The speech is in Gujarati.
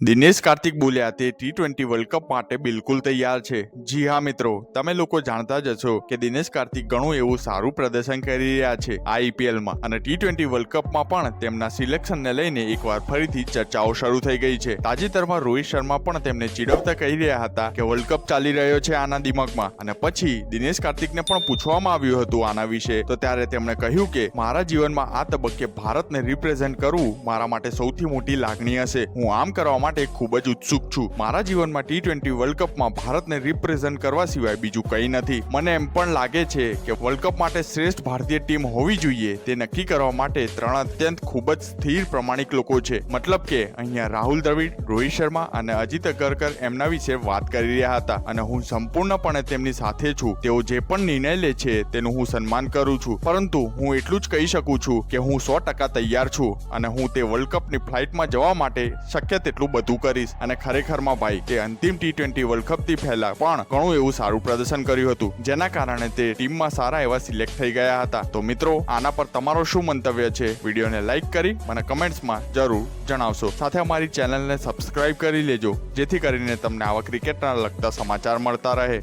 દિનેશ કાર્તિક બોલ્યા, તે ટી ટ્વેન્ટી વર્લ્ડ કપ માટે બિલકુલ તૈયાર છે. જી હા મિત્રો, તમે લોકો જાણતા જ હશો કે દિનેશ કાર્તિક ઘણું એવું સારું પ્રદર્શન કરી રહ્યા છે આઈપીએલમાં અને ટી ટ્વેન્ટી વર્લ્ડ કપમાં પણ તેમના સિલેક્શનને લઈને એકવાર ફરીથી ચર્ચાઓ શરૂ થઈ ગઈ છે. તાજેતરમાં રોહિત શર્મા પણ તેમને ચીડવતા કહી રહ્યા હતા કે વર્લ્ડ કપ ચાલી રહ્યો છે આના દિમાગમાં અને પછી દિનેશ કાર્તિકને પણ પૂછવામાં આવ્યું હતું આના વિશે. તો ત્યારે તેમણે કહ્યું કે, મારા જીવનમાં આ તબક્કે ભારતને રિપ્રેઝેન્ટ કરવું મારા માટે સૌથી મોટી લાગણી હશે. હું આમ કરવા માટે ખૂબ જ ઉત્સુક છું. મારા જીવનમાં ટી ટ્વેન્ટી વર્લ્ડ કપમાં ભારતને રિપ્રેઝેન્ટ કરવા સિવાય બીજું કંઈ નથી. મને એમ પણ લાગે છે કે વર્લ્ડ કપ માટે શ્રેષ્ઠ ભારતીય ટીમ હોવી જોઈએ. તે નક્કી કરવા માટે ત્રણ અત્યંત ખૂબ જ સ્થિર પ્રમાણિક લોકો છે. મતલબ કે અહીંયા રાહુલ દ્રવિડ, રોહિત શર્મા અને અજીત અગરકર એમના વિશે વાત કરી રહ્યા હતા. અને હું સંપૂર્ણપણે તેમની સાથે છું. તેઓ જે પણ નિર્ણય લે છે તેનું હું સન્માન કરું છું. પરંતુ હું એટલું જ કહી શકું છું કે હું સો ટકા તૈયાર છું. અને હું તે વર્લ્ડ કપની ફ્લાઇટમાં જવા માટે શક્ય તેટલું બધું કરીશ. અને ખરેખરમાં ભાઈ તે અંતિમ ટી ટ્વેન્ટી વર્લ્ડ કપથી પહેલા પણ ઘણું એવું સારું પ્રદર્શન કર્યું હતું. જેના કારણે તે ટીમમાં સારા એવા સિલેક્ટ થઈ ગયા હતા. તો મિત્રો, આના પર તમારો શું મંતવ્ય છે? વિડીયોને લાઈક કરી મને કમેન્ટ્સમાં જરૂર જણાવશો. સાથે અમારી ચેનલને સબસ્ક્રાઇબ કરી લેજો. જેથી કરીને તમને આવા ક્રિકેટના લગતા સમાચાર મળતા રહે.